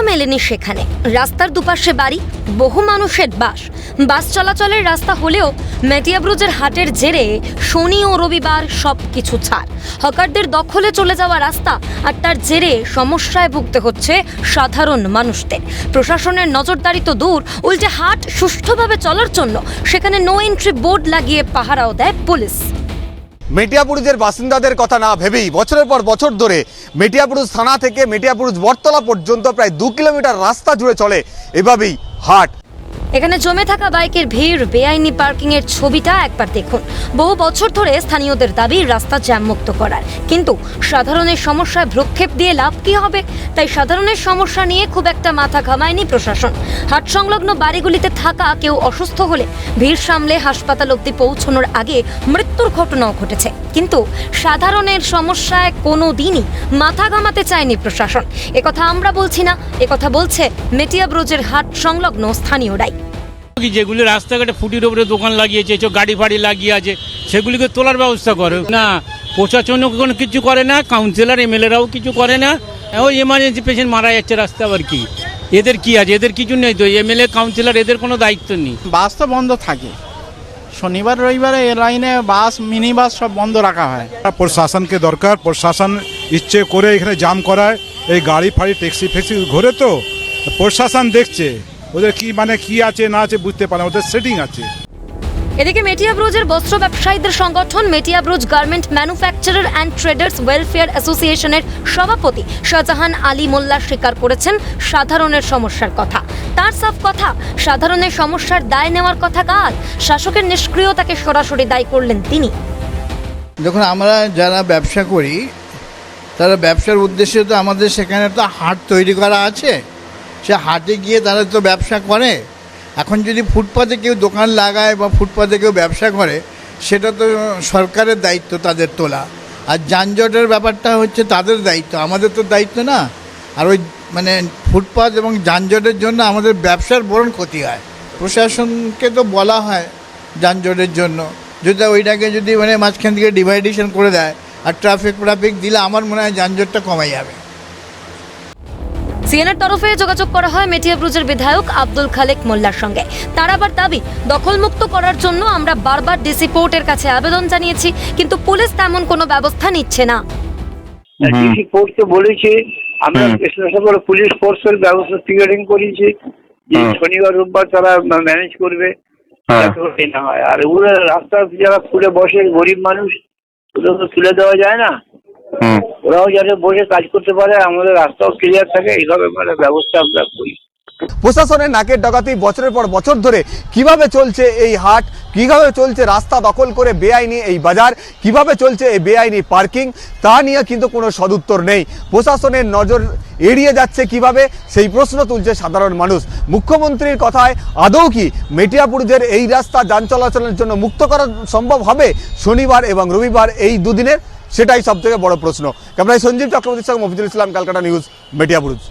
মেলেনি সেখানে। রাস্তার দুপাশে বাড়ি, বহু মানুষের বাস। বাস চলাচলের রাস্তা হলেও মেটিয়াব্রুজের হাটের জেরে শনি ও রবিবার সব কিছু ছাড়। হকারদের দখলে চলে যাওয়া রাস্তা আর তার জেরে সমস্যায় ভুগতে হচ্ছে সাধারণ মানুষদের। প্রশাসনের নজরদারি তো দূর, উল্টে হাট সুষ্ঠুভাবে চলার জন্য সেখানে নো এন্ট্রি বোর্ড লাগিয়ে পাহারাও দেয় পুলিশ। মেটিয়াপুরুজের বাসিন্দাদের কথা না ভেবেই বছরের পর বছর ধরে মেটিয়াপুরুষ থানা থেকে মেটিয়াপুরুষ বটতলা পর্যন্ত প্রায় দু কিলোমিটার রাস্তা জুড়ে চলে। এভাবেই হাট এখানে জমে থাকা বাইকের ভিড়, বেআইনি পার্কিং এর ছবিটা একবার দেখুন। বহু বছর ধরে স্থানীয়দের দাবি, রাস্তা জ্যাম মুক্ত করার। কিন্তু সাধারণের সমস্যায় ভ্রক্ষেপ দিয়ে লাভ কি হবে? তাই সাধারণের সমস্যা নিয়ে খুব একটা মাথা ঘামায়নি প্রশাসন। হাট সংলগ্ন বাড়িগুলিতে থাকা কেউ অসুস্থ হলে ভিড় সামলে হাসপাতাল অব্দি পৌঁছানোর আগে মৃত্যুর ঘটনাও ঘটেছে। কিন্তু সাধারণের সমস্যায় কোনো দিনই মাথা ঘামাতে চায়নি প্রশাসন। একথা আমরা বলছি না, একথা বলছে মেটিয়া ব্রোজের হাট সংলগ্ন স্থানীয়রাই। যেগুলি রাস্তাঘাটে ফুটির উপরে দোকান লাগিয়েছে চো গাড়ি ফাড়ি লাগিয়ে আছে সেগুলিকে তোলার ব্যবস্থা করে। না প্রশাসনও কোনো কিছু করে না কাউন্সিলর এমএলএরাও কিছু করে না। ওই এমার্জেন্সি পেশেন্ট মারা যাচ্ছে রাস্তা আবার কি? এদের কি আছে? এদের কিছু নেই তো এমএলএ কাউন্সিলর এদের কোনো দায়িত্ব নেই। বাস তো বন্ধ থাকে। শনিবার রবিবারে এ লাইনে বাস মিনি বাস সব বন্ধ রাখা হয়। প্রশাসনকে দরকার প্রশাসন ইচ্ছে করে এখানে জাম করায়। এই গাড়ি ফাড়ি ট্যাক্সি ফ্যাক্সি ঘোরে তো প্রশাসন দেখছে। ওদের কি মানে কি আছে না আছে বুঝতে পারে ওদের সেটিং আছে। এদিকে মেটিয়াব্রোজের বস্ত্র ব্যবসায়ীদের সংগঠন Metiabruz garment manufacturer and traders welfare অ্যাসোসিয়েশনের সভাপতি শাহজাহান আলী মোল্লা স্বীকার করেছেন সাধারণের সমস্যার কথা। তার সাফ কথা সাধারণের সমস্যার দায় নেওয়ার কথা কার? শাসকের নিষ্ক্রিয়তাকে সরাসরি দায়ী করলেন তিনি। দেখুন আমরা যারা ব্যবসা করি তারা ব্যবসার উদ্দেশ্যে তো আমাদের সেখানে তো হাট তৈরি করা আছে। সে হাটে গিয়ে তারা তো ব্যবসা করে। এখন যদি ফুটপাতে কেউ দোকান লাগায় বা ফুটপাতে কেউ ব্যবসা করে, সেটা তো সরকারের দায়িত্ব তাদের তোলা। আর যানজটের ব্যাপারটা হচ্ছে তাদের দায়িত্ব, আমাদের তো দায়িত্ব না। আর ওই মানে ফুটপাত এবং যানজটের জন্য আমাদের ব্যবসার বরণ ক্ষতি হয়। প্রশাসনকে তো বলা হয় যানজটের জন্য। যদি ওইটাকে যদি মানে মাঝখান থেকে ডিভাইডেশন করে দেয়, আর ট্রাফিক ট্রাফিক দিলে আমার মনে হয় যানজটটা কমে যাবে। সিএনএর তরফে যোগাযোগ করা হয় মেটিয়াব্রুজের বিধায়ক আব্দুল খালেক মোল্লার সঙ্গে। তার আবার দাবি দখলমুক্ত করার জন্য আমরা বারবার ডিসি পোর্টের কাছে আবেদন জানিয়েছি কিন্তু পুলিশ তেমন কোনো ব্যবস্থা নিচ্ছে না। ডিসি ফোর্সকে বলেছে আমরা পুলিশ ফোর্সের ব্যবস্থা টিকারিং করেছি। যে শনিবার রোববার তারা ম্যানেজ করবে না হয় আর ওগুলো রাস্তা যারা খুলে বসে গরিব মানুষ ওদের তো তুলে দেওয়া যায় না। ওরাও যাতে বসে কাজ করতে পারে আমাদের রাস্তাও ক্লিয়ার থাকে এইভাবে মানে ব্যবস্থা আমরা করি। প্রশাসনের নাকের ডাকাতি বছরের পর বছর ধরে কীভাবে চলছে এই হাট? কীভাবে চলছে রাস্তা দখল করে বেআইনি এই বাজার? কীভাবে চলছে এই বেআইনি পার্কিং? তা নিয়ে কিন্তু কোনো সদুত্তর নেই। প্রশাসনের নজর এড়িয়ে যাচ্ছে কীভাবে? সেই প্রশ্ন তুলছে সাধারণ মানুষ। মুখ্যমন্ত্রীর কথায় আদৌ কি মেটিয়াপুরুজের এই রাস্তা যান চলাচলের জন্য মুক্ত করা সম্ভব হবে? শনিবার এবং রবিবার এই দুদিনের সেটাই সব থেকে বড় প্রশ্ন। ক্যামেরায় সঞ্জীব চক্রবর্তীর সঙ্গে মফিজুল ইসলাম ক্যালকাটা নিউজ মেটিয়াপুরুজ।